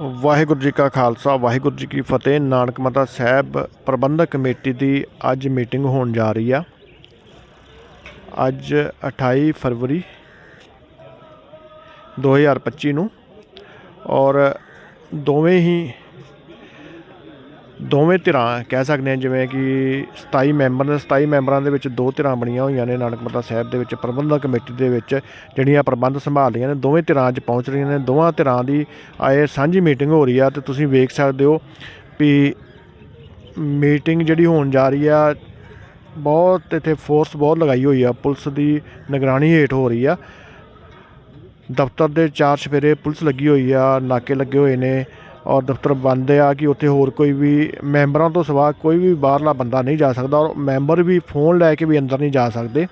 ਵਾਹਿਗੁਰੂ ਜੀ ਕਾ ਖਾਲਸਾ, ਵਾਹਿਗੁਰੂ ਜੀ ਕੀ ਫਤਿਹ। ਨਾਨਕ ਮਾਤਾ ਸਾਹਿਬ ਪ੍ਰਬੰਧਕ ਕਮੇਟੀ ਦੀ ਅੱਜ ਮੀਟਿੰਗ ਹੋਣ ਜਾ ਰਹੀ ਆ। ਅੱਜ 28 ਫਰਵਰੀ 2025 ਨੂੰ ਔਰ ਦੋਵੇਂ ਹੀ ਦੋਵੇਂ ਧਿਰਾਂ ਕਹਿ ਸਕਦੇ ਹਾਂ ਜਿਵੇਂ ਕਿ 27 ਮੈਂਬਰ ਨੇ 27 ਮੈਂਬਰਾਂ ਦੇ ਵਿੱਚ ਦੋ ਧਿਰਾਂ ਬਣੀਆਂ ਹੋਈਆਂ ਨੇ ਨਾਨਕ ਮਾਤਾ ਸਾਹਿਬ ਦੇ ਵਿੱਚ, ਪ੍ਰਬੰਧਕ ਕਮੇਟੀ ਦੇ ਵਿੱਚ, ਜਿਹੜੀਆਂ ਪ੍ਰਬੰਧ ਸੰਭਾਲਦੀਆਂ ਨੇ, ਦੋਵੇਂ ਧਿਰਾਂ ਅੱਜ ਪਹੁੰਚ ਰਹੀਆਂ ਨੇ, ਦੋਵਾਂ ਧਿਰਾਂ ਦੀ ਆਏ ਸਾਂਝੀ ਮੀਟਿੰਗ ਹੋ ਰਹੀ ਆ ਤੇ ਤੁਸੀਂ ਵੇਖ ਸਕਦੇ ਹੋ ਵੀ ਮੀਟਿੰਗ ਜਿਹੜੀ ਹੋਣ ਜਾ ਰਹੀ ਆ, ਬਹੁਤ ਇੱਥੇ ਫੋਰਸ ਬਹੁਤ ਲਗਾਈ ਹੋਈ ਆ, ਪੁਲਿਸ ਦੀ ਨਿਗਰਾਨੀ ਹੇਠ ਹੋ ਰਹੀ ਆ। ਦਫ਼ਤਰ ਦੇ ਚਾਰ ਚਫੇਰੇ ਪੁਲਿਸ ਲੱਗੀ ਹੋਈ ਆ, ਨਾਕੇ ਲੱਗੇ ਹੋਏ ਨੇ ਔਰ ਦਫ਼ਤਰ ਬੰਦ ਆ ਕਿ ਉੱਥੇ ਹੋਰ ਕੋਈ ਵੀ ਮੈਂਬਰਾਂ ਤੋਂ ਸਿਵਾ ਕੋਈ ਵੀ ਬਾਹਰਲਾ ਬੰਦਾ ਨਹੀਂ ਜਾ ਸਕਦਾ ਔਰ ਮੈਂਬਰ ਵੀ ਫੋਨ ਲੈ ਕੇ ਵੀ ਅੰਦਰ ਨਹੀਂ ਜਾ ਸਕਦੇ।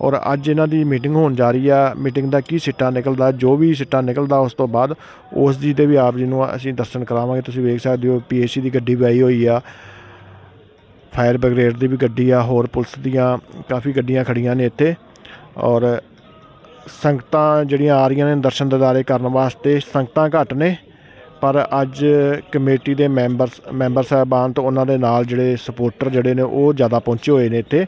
ਔਰ ਅੱਜ ਇਹਨਾਂ ਦੀ ਮੀਟਿੰਗ ਹੋਣ ਜਾ ਰਹੀ ਆ। ਮੀਟਿੰਗ ਦਾ ਕੀ ਸਿੱਟਾ ਨਿਕਲਦਾ, ਜੋ ਵੀ ਸਿੱਟਾ ਨਿਕਲਦਾ ਉਸ ਤੋਂ ਬਾਅਦ ਉਸ ਜੀ ਦੇ ਵੀ ਆਪ ਜੀ ਨੂੰ ਅਸੀਂ ਦਰਸ਼ਨ ਕਰਾਵਾਂਗੇ। ਤੁਸੀਂ ਵੇਖ ਸਕਦੇ ਹੋ ਪੀਐਸਸੀ ਦੀ ਗੱਡੀ ਵੀ ਆਈ ਹੋਈ ਆ। ਫਾਇਰ ਬ੍ਰਿਗੇਡ ਦੀ ਵੀ ਗੱਡੀ ਆ, ਹੋਰ ਪੁਲਿਸ ਦੀਆਂ ਕਾਫੀ ਗੱਡੀਆਂ ਖੜੀਆਂ ਨੇ ਇੱਥੇ। ਔਰ ਸੰਗਤਾਂ ਜਿਹੜੀਆਂ ਆ ਰਹੀਆਂ ਨੇ ਦਰਸ਼ਨ ਦਿਦਾਰੇ ਕਰਨ ਵਾਸਤੇ, ਸੰਗਤਾਂ ਘੱਟ ਨੇ। ਪਰ ਅੱਜ ਕਮੇਟੀ ਦੇ ਮੈਂਬਰਸ, ਮੈਂਬਰ ਸਾਹਿਬਾਨ ਤੋਂ ਉਹਨਾਂ ਦੇ ਨਾਲ ਜਿਹੜੇ ਸਪੋਰਟਰ ਜਿਹੜੇ ਨੇ, ਉਹ ਜ਼ਿਆਦਾ ਪਹੁੰਚੇ ਹੋਏ ਨੇ ਇੱਥੇ।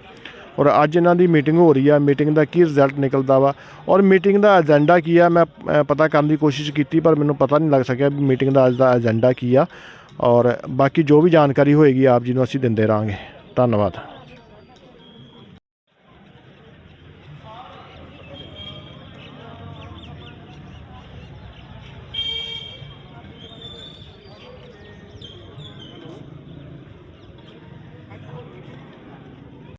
ਔਰ ਅੱਜ ਇਹਨਾਂ ਦੀ ਮੀਟਿੰਗ ਹੋ ਰਹੀ ਆ। ਮੀਟਿੰਗ ਦਾ ਕੀ ਰਿਜ਼ਲਟ ਨਿਕਲਦਾ ਵਾ? ਔਰ ਮੀਟਿੰਗ ਦਾ ਏਜੰਡਾ ਕੀ ਆ? ਮੈਂ ਪਤਾ ਕਰਨ ਦੀ ਕੋਸ਼ਿਸ਼ ਕੀਤੀ, ਪਰ ਮੈਨੂੰ ਪਤਾ ਨਹੀਂ ਲੱਗ ਸਕਿਆ ਵੀ ਮੀਟਿੰਗ ਦਾ ਅੱਜ ਦਾ ਏਜੰਡਾ ਕੀ ਆ। ਔਰ ਬਾਕੀ ਜੋ ਵੀ ਜਾਣਕਾਰੀ ਹੋਏਗੀ, ਆਪ ਜੀ ਨੂੰ ਅਸੀਂ ਦਿੰਦੇ ਰਹਾਂਗੇ ਧੰਨਵਾਦ।